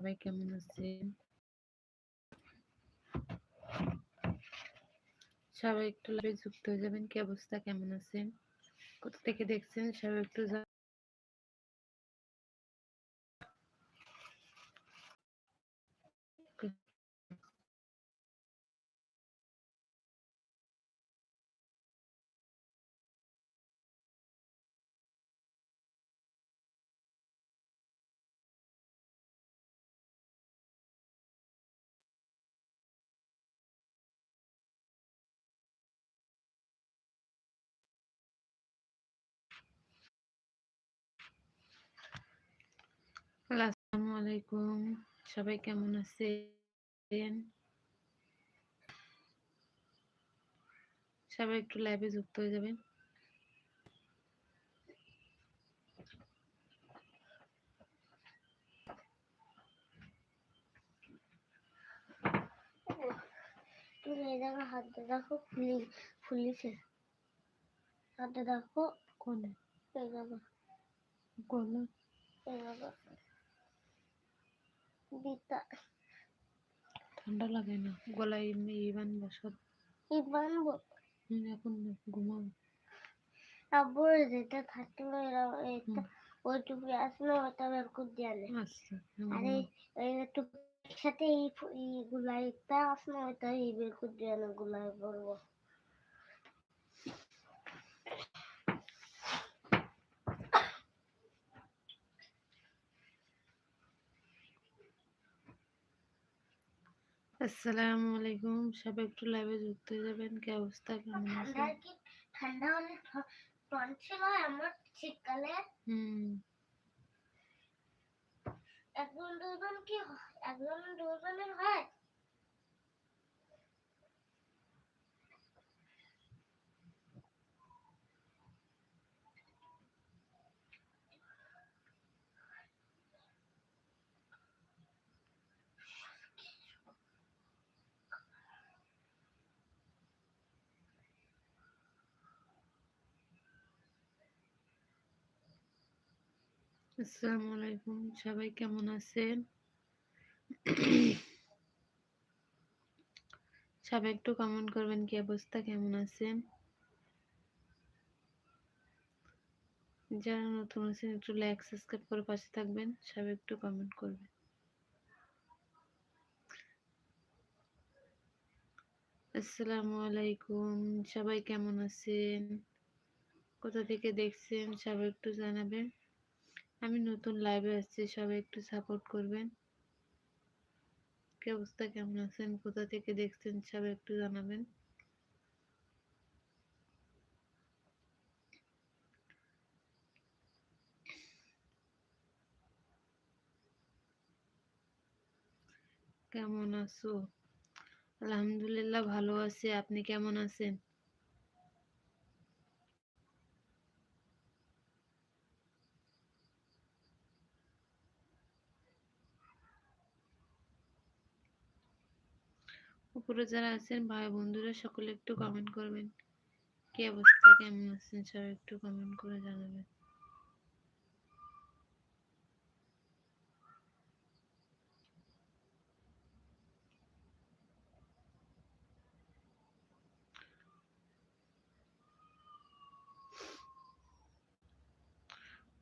সবাই কেমন আছেন সবাই একটু লাইভে যুক্ত হয়ে যাবেন কি অবস্থা কেমন আছেন কোথা থেকে দেখছেন সবাই একটু যা- হ্যালো, আসসালামু আলাইকুম। সবাই কেমন আছেন? সবাই একটু লাইভে যুক্ত হয়ে যাবেন। তুমি এই জায়গায় হাতটা দেখো ফুলি ফুলিছে হাতটা দেখো। কোন এই জায়গা কোন এই জায়গা ঠান্ডা লাগে না গলায় এমনি ই বানবো সব এই বানবো এখন ঘুমাও। আব্বুর যেটা থাকল এরা এটা ওই টুপি আসলো ওটা বের করে দিয়ে আনে। আচ্ছা আরে এই টুপির সাথে এই এই গুলাইটা আসলো ওটা এই বের করে দিয়ে আনে গুলাই পরবো আসসালামু আলাইকুম। সবাই একটু লাইভে যুক্ত হয়ে যাবেন। কি অবস্থা? কেমন আছেন? ঠান্ডা অনেক টন ছিল আমার শীতকালে। হুম। একজন দুজন কি? একজন দুজনের হয়? আসসালামু আলাইকুম সবাই কেমন আছেন? সবাই একটু কমেন্ট করবেন কি অবস্থা, কেমন আছেন? যারা নতুন আছেন, একটু লাইক সাবস্ক্রাইব করে পাশে থাকবেন, সবাই একটু কমেন্ট করবেন। আসসালামু আলাইকুম সবাই কেমন আছেন? কোথা থেকে দেখছেন, সবাই একটু জানাবেন। আমি নতুন লাইভে আসছি, সবাই একটু সাপোর্ট করবেন। কি অবস্থা? কেমন আছেন? কোথা থেকে দেখছেন? সবাই একটু জানাবেন। কেমন আছো? আলহামদুলিল্লাহ ভালো আছি। আপনি কেমন আছেন? উপরে যারা আছেন ভাই বন্ধুরা সকলে একটু কমেন্ট করবেন। কি অবস্থা? কেমন আছেন? সবাই একটু কমেন্ট করে জানাবেন।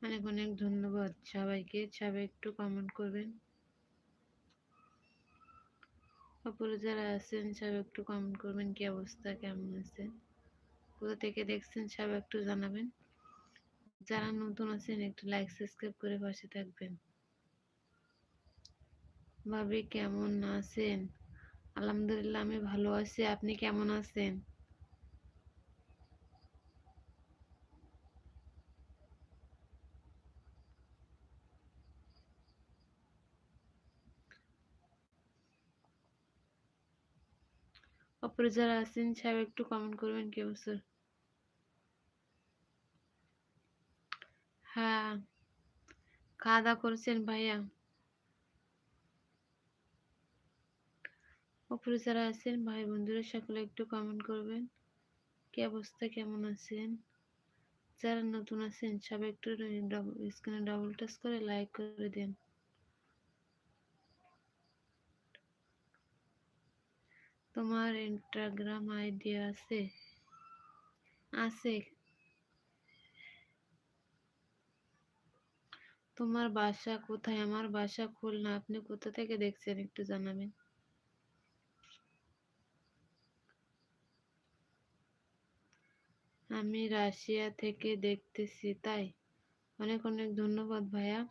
অনেক অনেক ধন্যবাদ সবাইকে। সবাই একটু কমেন্ট করবেন। উপরে যারা আছেন সব একটু কমেন্ট করবেন কি অবস্থা, কেমন আছে? কোথা থেকে দেখছেন সব একটু জানাবেন। যারা নতুন আছেন, একটু লাইক সাবস্ক্রাইব করে পাশে থাকবেন। ভাবি, কেমন আছেন? আলহামদুলিল্লাহ, আমি ভালো আছি। আপনি কেমন আছেন? অপরে যারা আছেন সবাই একটু কমেন্ট করবেন, কি অবস্থা? হ্যাঁ খাওয়া দাওয়া করেছেন ভাইয়া? অপরে যারা আছেন, ভাই বন্ধুরা, সকলে একটু কমেন্ট করবেন। কি অবস্থা, কেমন আছেন? যারা নতুন আছেন, সবাই একটু স্ক্রিনে ডবল টাচ করে লাইক করে দেন। তোমার ইনস্টাগ্রাম আইডি আছে? আছে। তোমার বাসা কোথায়? আমার বাসা খুলনা। আপনি কোথা থেকে দেখছেন একটু জানাবেন। আমি রাশিয়া থেকে দেখতেছি, তাই? অনেক অনেক ধন্যবাদ ভাইয়া।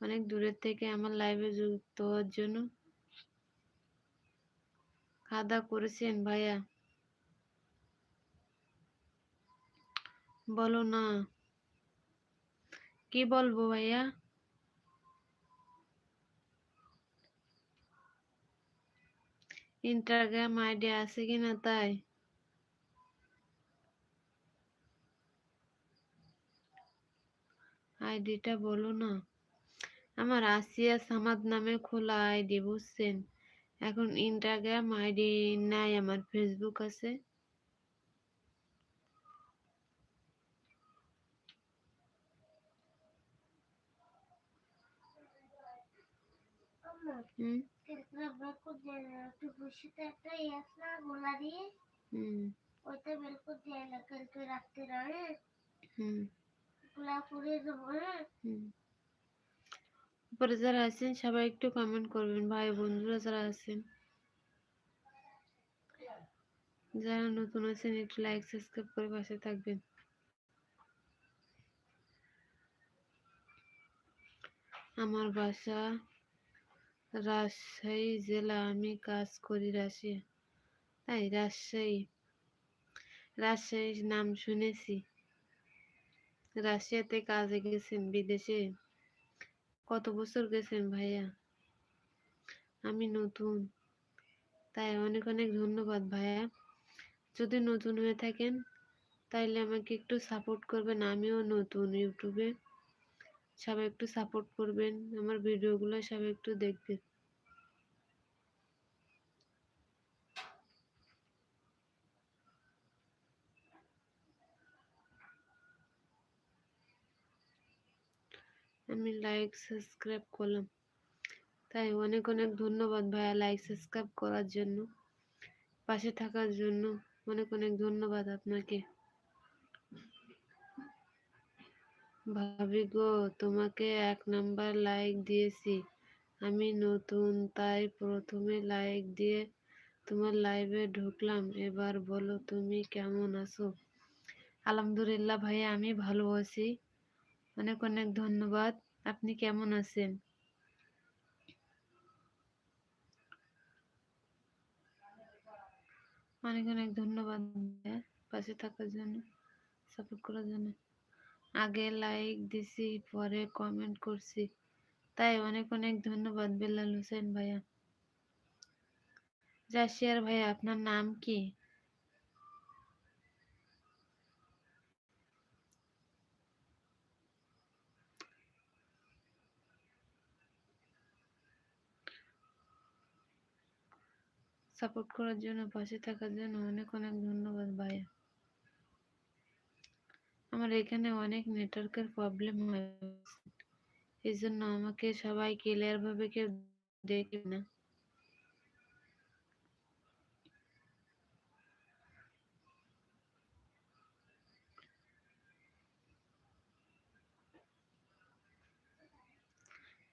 অনেক দূরের থেকে আমার লাইভে যুক্ত হওয়ার জন্য। খাওয়া করেছেন ভাইয়া? বলো না। কি বলব ভাইয়া? ইনস্টাগ্রাম আইডি আছে কিনা তাই? আইডিটা বলো না। আমার আসিয়া সামাদ নামে খোলা আইডি, বুঝছেন? এখন ইনস্টাগ্রাম আইডি নাই আমার ফেসবুক আছে। আম্মা হুম। কালকে বেলকুট উপরে যারা আছেন, সবাই একটু কমেন্ট করবেন। ভাই, বন্ধুরা যারা আছেন। যারা নতুন আছেন, একটু লাইক সাবস্ক্রাইব করে পাশে থাকবেন। আমার বাসা রাজশাহী জেলা। আমি কাজ করি রাশিয়া তাই রাজশাহী। রাজশাহীর নাম শুনেছি। রাশিয়াতে কাজে গেছেন বিদেশে? কত বছর গেছেন ভাইয়া? আমি নতুন। তাই অনেক অনেক ধন্যবাদ ভাইয়া। যদি নতুন হয়ে থাকেন, তাইলে আমাকে একটু সাপোর্ট করবেন। আমিও নতুন ইউটিউবে। সবাই একটু সাপোর্ট করবেন। আমার ভিডিওগুলো সবাই একটু দেখবেন। আমি লাইক সাবস্ক্রাইব করলাম। তাই অনেক অনেক ধন্যবাদ ভাইয়া লাইক সাবস্ক্রাইব করার জন্য। পাশে থাকার জন্য অনেক অনেক ধন্যবাদ আপনাকে। ভাবি গো, তোমাকে এক নাম্বার লাইক দিয়েছি। আমি নতুন, তাই প্রথমে লাইক দিয়ে তোমার লাইভে ঢুকলাম। এবার বলো তুমি কেমন আছো? আলহামদুলিল্লাহ ভাইয়া, আমি ভালো আছি। অনেক অনেক ধন্যবাদ। আপনি কেমন আছেন? অনেক অনেক ধন্যবাদ পাশে থাকার জন্য সাপোর্ট করার জন্য। আগে লাইক দিছি, পরে কমেন্ট করছি। তাই অনেক অনেক ধন্যবাদ বেলাল হোসেন ভাইয়া। জাসিয়ার ভাইয়া, আপনার নাম কি? সাপোর্ট করার জন্য, পাশে থাকার জন্য অনেক অনেক ধন্যবাদ ভাইয়া। আমার এখানে অনেক নেটওয়ার্কের প্রবলেম হয়। এই জন্য আমাকে সবাই ক্লিয়ার ভাবে কেউ দেখে না।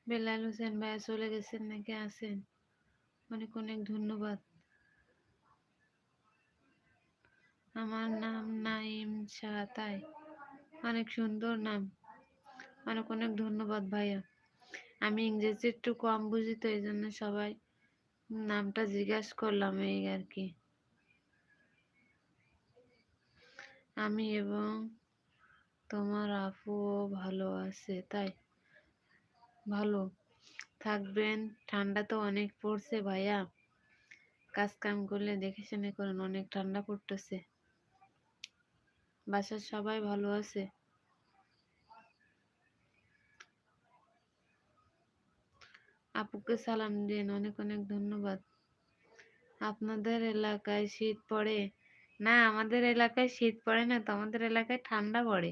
বেলাল হোসেন ভাইয়া চলে গেছেন নাকি আছেন? অনেক অনেক ধন্যবাদ। আমার নাম নাইম শাহ, তাই? অনেক সুন্দর নাম। অনেক অনেক ধন্যবাদ ভাইয়া। আমি ইংরেজি একটু কম বুঝি, তো এই জন্য সবাই নামটা জিজ্ঞাসা করলাম এই আর কি। আমি এবং তোমার আপুও ভালো আছে, তাই? ভালো। থাকবেন। ঠান্ডা তো অনেক পড়ছে ভাইয়া। কাজ কাম করলে দেখে শুনে করুন, অনেক ঠান্ডা পড়তেছে। বাসার সবাই ভালো আছে? আপুকে সালাম দিন, অনেক অনেক ধন্যবাদ। আপনাদের এলাকায় শীত পড়ে? না, আমাদের এলাকায় শীত পড়ে না, তো আমাদের এলাকায় ঠান্ডা পড়ে।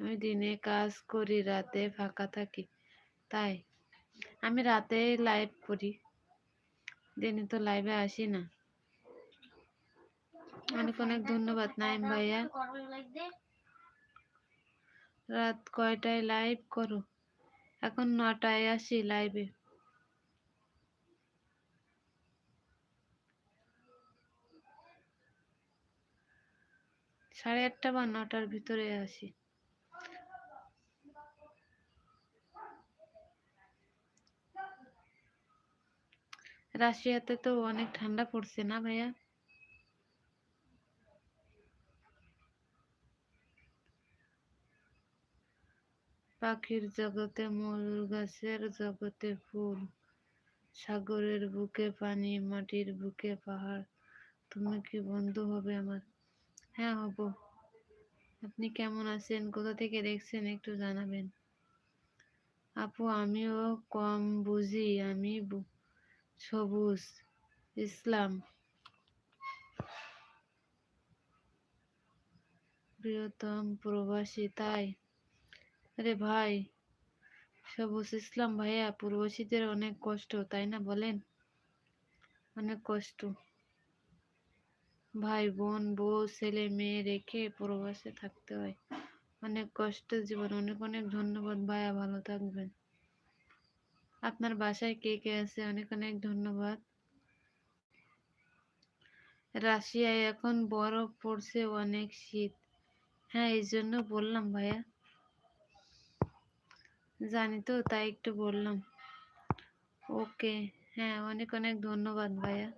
আমি দিনে কাজ করি, রাতে ফাঁকা থাকি, তাই। আমি রাতে লাইভ করি। দিনে তো লাইভে আসি না। অনেক অনেক ধন্যবাদ, নাইম ভাইয়া। রাত কয়টায় লাইভ করো? এখন নটায় আসি লাইভে। সাড়ে আটটা বা নটার ভিতরে আসি। রাশিয়াতে তো অনেক ঠান্ডা পড়ছে না ভাইয়া? পাখির জগতে ময়ূর গাছের জগতে ফুল, সাগরের বুকে পানি, মাটির বুকে পাহাড়। তুমি কি বন্ধু হবে আমার? হ্যাঁ হব। আপনি কেমন আছেন? কোথা থেকে দেখছেন? একটু জানাবেন। আপু, আমিও কম বুঝি। আমি সবুজ, ইসলাম। প্রিয়তম প্রবাসী, তাই? আরে ভাই, সবুজ ইসলাম ভাইয়া প্রবাসীদের অনেক কষ্ট, তাই না বলেন? অনেক কষ্ট। ভাই, বোন, বউ, ছেলে, মেয়ে রেখে প্রবাসে থাকতে হয়। অনেক কষ্টের জীবন। অনেক অনেক ধন্যবাদ ভাইয়া, ভালো থাকবেন। আপনার বাসায় কে কে আছে? অনেক অনেক ধন্যবাদ। রাশিয়ায় এখন বরফ পড়ছে, অনেক শীত। হ্যাঁ এই জন্য বললাম ভাইয়া। জানি তো, তাই একটু বললাম। ওকে হ্যাঁ অনেক অনেক ধন্যবাদ ভাইয়া।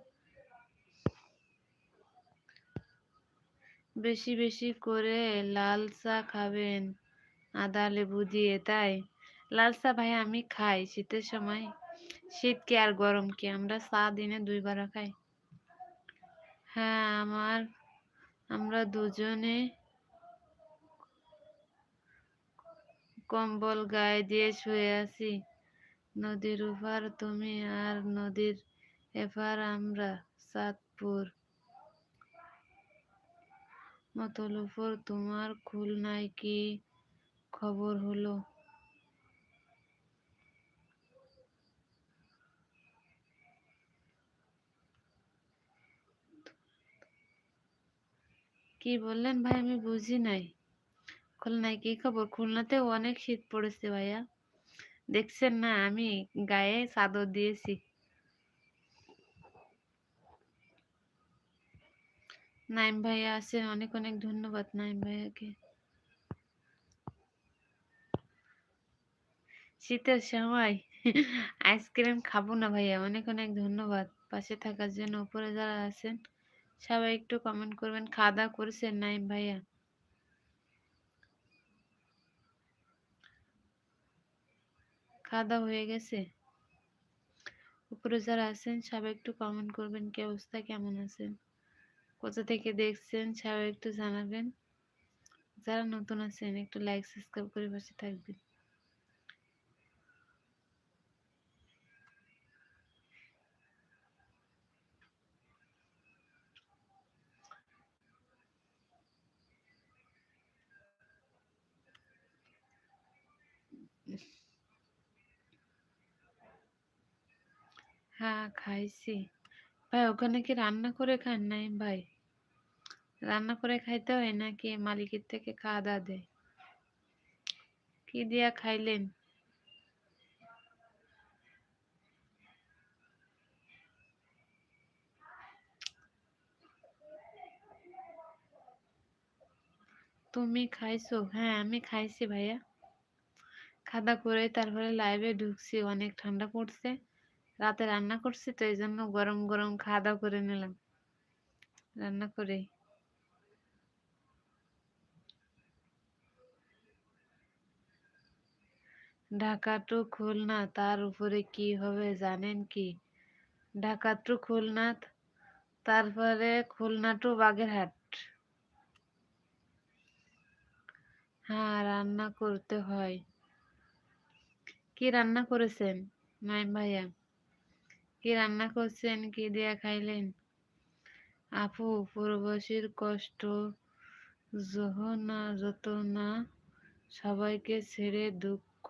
বেশি বেশি করে লাল চা খাবেন, আদা লেবু দিয়ে, তাই? লাল চা ভাই আমি খাই শীতের সময়। শীত কি আর গরম কি? আমরা চা দিনে দুইবার খাই। হ্যাঁ আমার, আমরা দুজনে কম্বল গায়ে দিয়ে শুয়ে আছি। নদীর উপার তুমি আর নদীর এপার আমরা চাঁদপুর মতলুপুর তোমার খুলনায় কি খবর হলো? কি বললেন ভাই আমি বুঝি নাই। খুলনায় কি খবর? খুলনাতে অনেক শীত পড়েছে ভাইয়া। দেখছেন না, আমি গায়ে চাদর দিয়েছি। নাইম ভাইয়া আছেন অনেক অনেক ধন্যবাদ নাইম ভাইয়াকে। শীতের সময় আইসক্রিম খাব না ভাইয়া, অনেক অনেক ধন্যবাদ। পাশে থাকার জন্য উপরে যারা আছেন, সবাই একটু কমেন্ট করবেন। খাওয়া দাওয়া করেছেন নাইম ভাইয়া? খাওয়া হয়ে গেছে? উপরে যারা আছেন, সবাই একটু কমেন্ট করবেন কি অবস্থা, কেমন আছেন? কোথা থেকে দেখছেন, সবাই একটু জানাবেন। যারা নতুন আছেন, একটু লাইক সাবস্ক্রাইব করে পাশে থাকবেন। হ্যাঁ খাইছি। ভাই, ওখানে কি রান্না করে খান নাই? ভাই, রান্না করে খাইতে হয় নাকি মালিকের থেকে খাওয়া দাওয়া দেয়? কি দিয়া খাইলেন? তুমি খাইছো? হ্যাঁ আমি খাইছি ভাইয়া। খাওয়া করে তারপরে লাইভে ঢুকছি, অনেক ঠান্ডা পড়ছে। রাতে রান্না করছি তো এই জন্য গরম গরম খাওয়া দাওয়া করে নিলাম। রান্না করে। ঢাকা টু খুলনা, তার উপরে কি হবে জানেন কি? ঢাকা টু খুলনা, তারপরে খুলনা টু বাগেরহাট। হ্যাঁ রান্না করতে হয়। কি রান্না করেছেন নাইম ভাইয়া? কি রান্না করছেন? কি দিয়া খাইলেন? আপু পূর্বশীর কষ্ট যহ না যত না সবাইকে ছেড়ে দুঃখ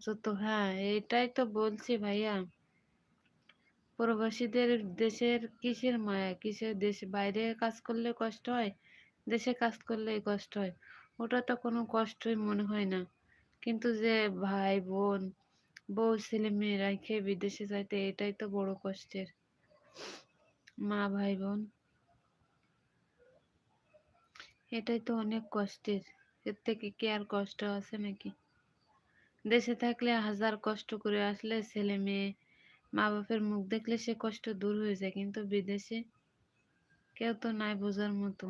যত হ্যাঁ এটাই তো বলছি ভাইয়া। প্রবাসীদের দেশের কিসের মায়া? কিসের দেশ? বাইরে কাজ করলে কষ্ট হয়, দেশে কাজ করলে কষ্ট হয়। ওটা তো কোনো কষ্টই মনে হয় না। কিন্তু যে ভাই বোন বউ, ছেলে মেয়ে রেখে বিদেশে যাইতে এটাই তো বড় কষ্টের। মা, ভাই, বোন। এটাই তো অনেক কষ্টের। এর থেকে কি আর কষ্ট আছে নাকি? দেশে থাকলে হাজার কষ্ট করে আসলে ছেলে, মেয়ে মা বাপের মুখ দেখলে সে কষ্ট দূর হয়ে যায়। কিন্তু বিদেশে কেউ তো নাই বোঝার মতো।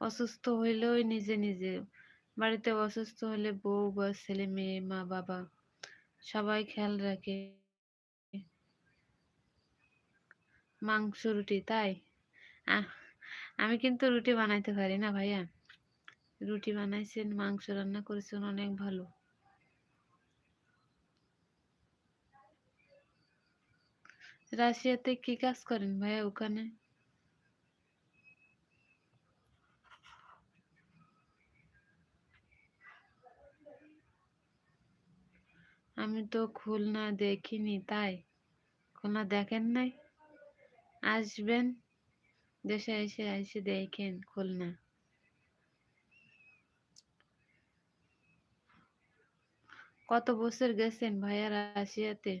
অসুস্থ হইলেও নিজে নিজে। বাড়িতে অসুস্থ হলে বউ বা ছেলে, মেয়ে মা বাবা সবাই খেয়াল রাখে। মাংস, রুটি, তাই? আমি কিন্তু রুটি বানাইতে পারি না ভাইয়া। রুটি বানাইছেন, মাংস রান্না করেছেন, অনেক ভালো। রাশিয়াতে কি কাজ করেন ভাইয়া ওখানে? আমি তো খুলনা দেখিনি, তাই? খুলনা দেখেন নাই? আসবেন? দেশে এসে এসে দেখেন খুলনা। কত বছর গেছেন ভাইয়া রাশিয়াতে?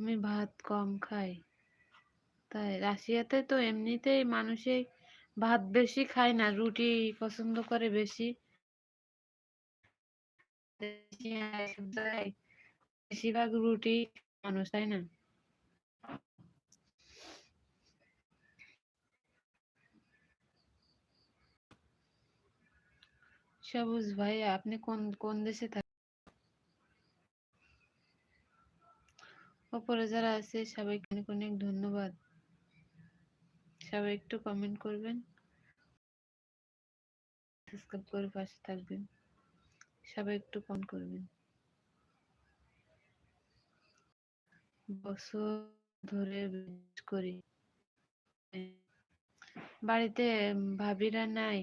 আমি ভাত কম খাই। তাই রাশিয়াতে তো এমনিতেই মানুষে ভাত বেশি খায় না, রুটি পছন্দ করে বেশি। বেশিরভাগ রুটি মানুষ তাই না। সবুজ ভাই, আপনি কোন কোন দেশে থাকেন? ওপরে যারা আছে, সবাইকে অনেক অনেক ধন্যবাদ। সবাই একটু কমেন্ট করবেন। সাবস্ক্রাইব করে পাশে থাকবেন। সবাই একটু কমেন্ট করবেন। বছর ধরে করি বাড়িতে ভাবিরা নাই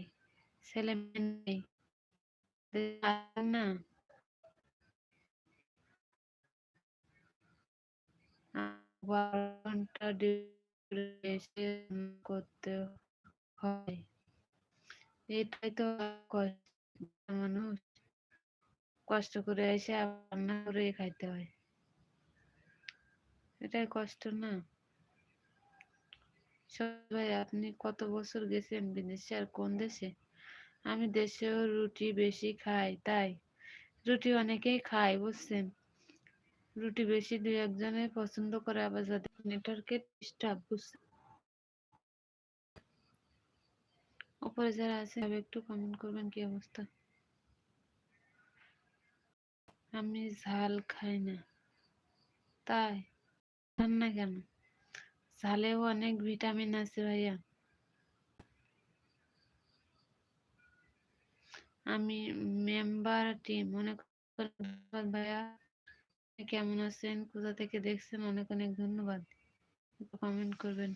ছেলে মেয়ে নাই না। ঘণ্টা করতে হয়। এটাই তো মানুষ কষ্ট করে এসে রান্না করে খাইতে হয়। এটাই কষ্ট না? সবাই, আপনি কত বছর গেছেন বিদেশে আর কোন দেশে? আমি দেশেও রুটি বেশি খাই, তাই। রুটি অনেকেই খায়, বুঝছেন? রুটি বেশি দুই একজনে পছন্দ করে, আবার যাদের নেটওয়ার্কের ডিস্টার্ব বুঝছেন উপরে যারা আছে সবাই একটু কমেন্ট করবেন কি অবস্থা? আমি ঝাল খাই না। তাই? খান না কেন? ঝালেও অনেক ভিটামিন আছে ভাইয়া। আমি মেম্বার টিম অনেক ধন্যবাদ ভাইয়া কেমন আছেন? কোথা থেকে দেখছেন? অনেক অনেক ধন্যবাদ। কমেন্ট করবেন।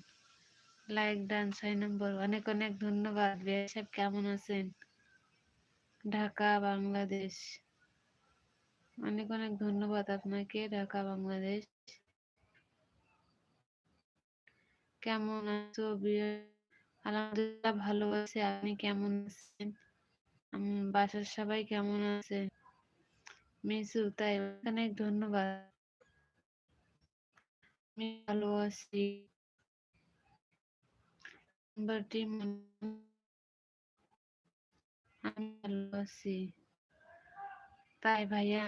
লাইক ডান ছয় নম্বর অনেক অনেক ধন্যবাদ। সাহেব, কেমন আছেন? ঢাকা, বাংলাদেশ। অনেক অনেক ধন্যবাদ আপনাকে, ঢাকা, বাংলাদেশ। কেমন আছো? আলহামদুলিল্লাহ ভালো আছে। আপনি কেমন আছেন? বাসার সবাই কেমন আছে? মিসু, তাই অনেক ধন্যবাদ। আমি ভালো আছি। আমি ভালো আছি। তাই ভাইয়া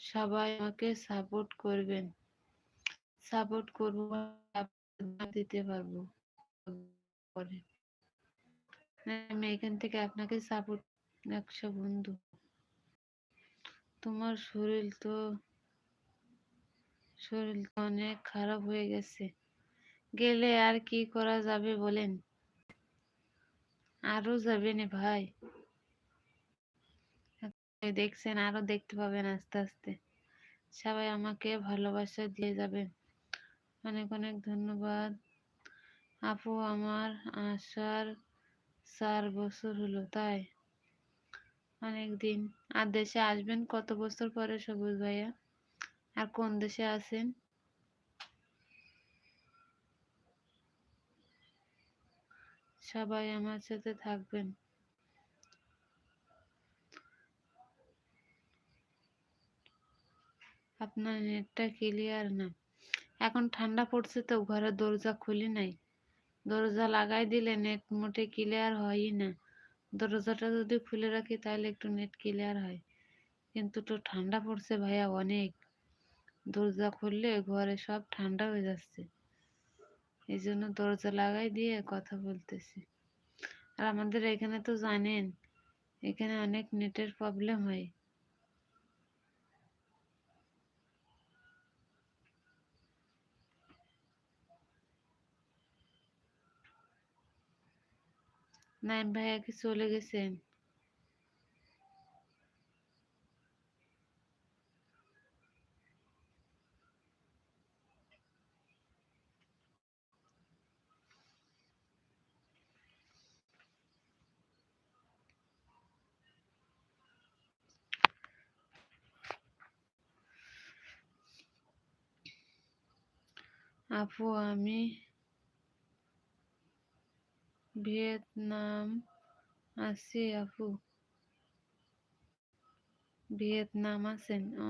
সবাই আমাকে সাপোর্ট করবেন। সাপোর্ট করব দিতে পারব। পরে আমি এখান থেকে আপনাকে সাপোর্ট একশো বন্ধু। তোমার শরীর তো শরীর তো অনেক খারাপ হয়ে গেছে। গেলে আর কি করা যাবে বলেন? আরও যাবে না ভাই। দেখছেন, আরও দেখতে পাবেন আস্তে আস্তে। সবাই আমাকে ভালোবাসা দিয়ে যাবেন। অনেক অনেক ধন্যবাদ। আপু, আমার আসার চার বছর হলো, তাই? অনেক দিন আর দেশে আসবেন কত বছর পরে, সবুজ ভাইয়া? আর কোন দেশে আছেন? সবাই আমার সাথে থাকবেন। আপনার নেটটা ক্লিয়ার না। এখন ঠান্ডা পড়ছে তো, ঘরের দরজা খুলি নাই। দরজা লাগাই দিলে নেট মোটে ক্লিয়ার হয়ই না দরজাটা যদি খুলে রাখি তাহলে একটু নেট ক্লিয়ার হয়। কিন্তু তো ঠান্ডা পড়ছে ভাইয়া অনেক। দরজা খুললে ঘরে সব ঠান্ডা হয়ে যাচ্ছে। এই জন্য দরজা লাগাই দিয়ে কথা বলতেছি। আর আমাদের এখানে তো জানেন, এখানে অনেক নেটের প্রবলেম হয়। নাইম ভাইয়া কি চলে গেছেন আপু আমি ভিয়েতনাম, আছি আপু। ভিয়েতনাম আছেন? ও,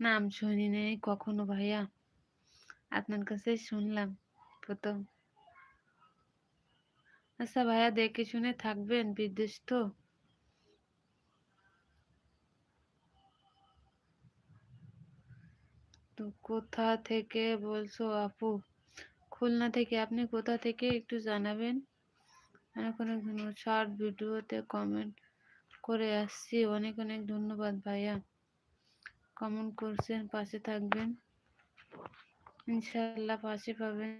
নাম শুনি নাই কখনো ভাইয়া। আপনার কাছে শুনলাম প্রথম। আচ্ছা ভাইয়া, দেখে শুনে থাকবেন বিদেশ তো? তো কোথা থেকে বলছো আপু? খুলনা থেকে, আপনি কোথা থেকে একটু জানাবেন? অনেক অনেক ধন্যবাদ শর্ট ভিডিওতে কমেন্ট করে আসছি। অনেক অনেক ধন্যবাদ ভাইয়া। কমেন্ট করছেন, পাশে থাকবেন। ইনশাল্লাহ পাশে পাবেন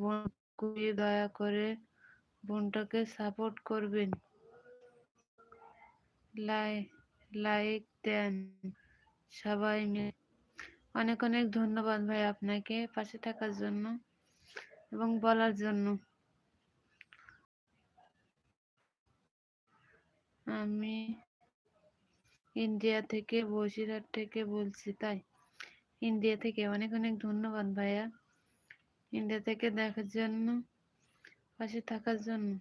বোন দয়া করে বোনটাকে সাপোর্ট করবেন। লাইক দেন। সবাই মিলে। অনেক অনেক ধন্যবাদ ভাই আপনাকে পাশে থাকার জন্য এবং বলার জন্য। আমি ইন্ডিয়া থেকে, বসিরহাট থেকে বলছি, তাই? ইন্ডিয়া থেকে অনেক অনেক ধন্যবাদ ভাইয়া। ইন্ডিয়া থেকে দেখার জন্য, পাশে থাকার জন্য।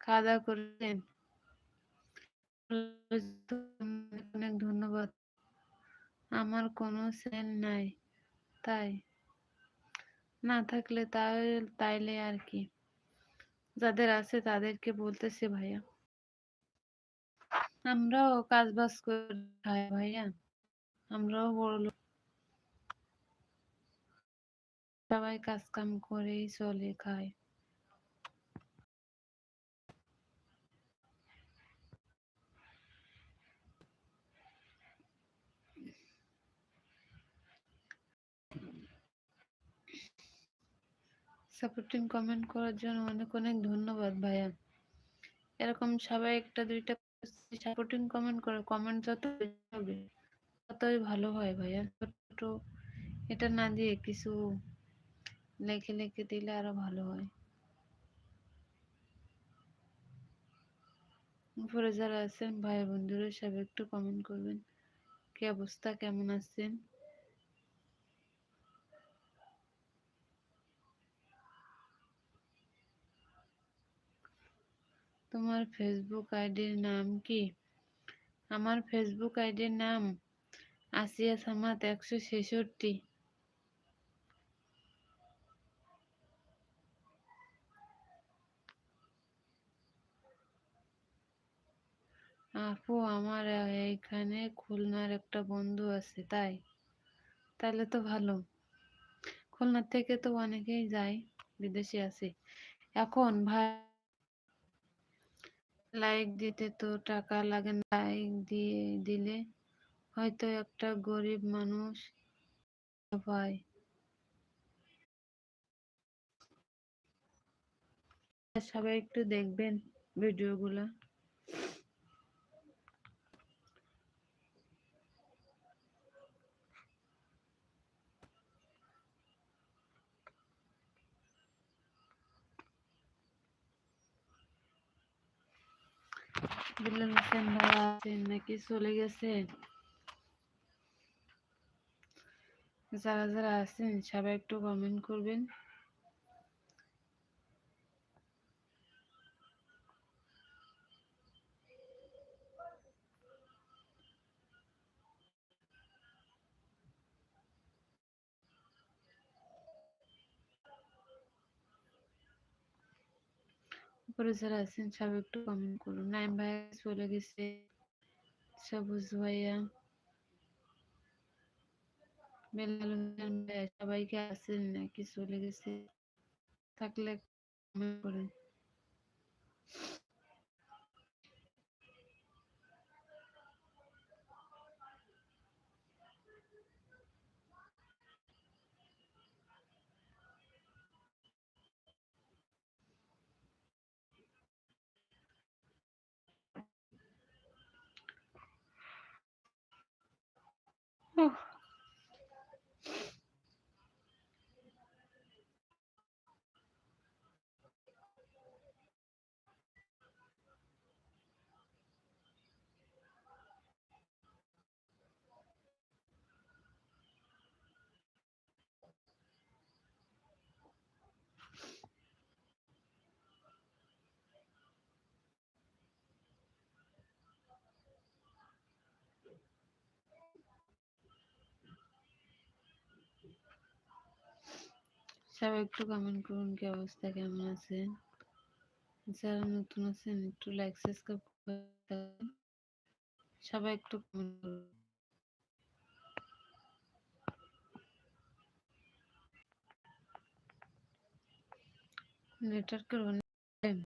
খাওয়া দাওয়া করলেন? অনেক ধন্যবাদ। আমার কোনো সেল নাই, তাই। না থাকলে তাইলে আর কি। যাদের আছে তাদেরকে বলতেছে ভাইয়া। আমরাও কাজ বাজ করে ভাইয়া। আমরাও বড় লোক। সবাই কাজ কাম করেই চলে, খায়। সাপোর্টিং কমেন্ট করার জন্য অনেক অনেক ধন্যবাদ, ভাইয়া। এরকম সবাই একটা, দুইটা সাপোর্টিং কমেন্ট করে কমেন্ট যত হবে, ততই ভালো হয়, ভাইয়া। ছোট, এটা না দিয়ে কিছু লেখে লেখে দিলে আরও ভালো হয়। উপরে যারা আছেন, ভাই বন্ধুরা সব একটু কমেন্ট করবেন। কি অবস্থা? কেমন আছেন? তোমার ফেসবুক আইডির নাম কি? আমার ফেসবুক আইডির নাম আসিয়া সামাত একশো ছেষট্টি। আপু, আমার এইখানে খুলনার একটা বন্ধু আছে, তাই? তাহলে তো ভালো। খুলনা থেকে তো অনেকেই যায়, বিদেশে আছে। এখন ভাই লাইক দিতে তো টাকা লাগে না, লাইক দিয়ে দিলে হয়তো একটা গরিব মানুষ পায়। সবাই একটু দেখবেন ভিডিওগুলো। হোসেন ভালো আছেন নাকি চলে গেছেন যারা যারা আছেন সবাই একটু কমেন্ট করবেন। উপরে যারা আছেন সব একটু কমেন্ট করুন। নাইম ভাই চলে গেছে। সবুজ ভাইয়া। বেলাল হোসেন ভাইয়া, সবাইকে আছেন নাকি? চলে গেছে। থাকলে কমেন্ট করেন। Oh. সবাই একটু কমেন্ট করুন কি অবস্থা, কেমন আছেন? যারা নতুন আছেন, একটু লাইক সাবস্ক্রাইব সবাই একটু কমেন্ট করুন। নেটওয়ার্কের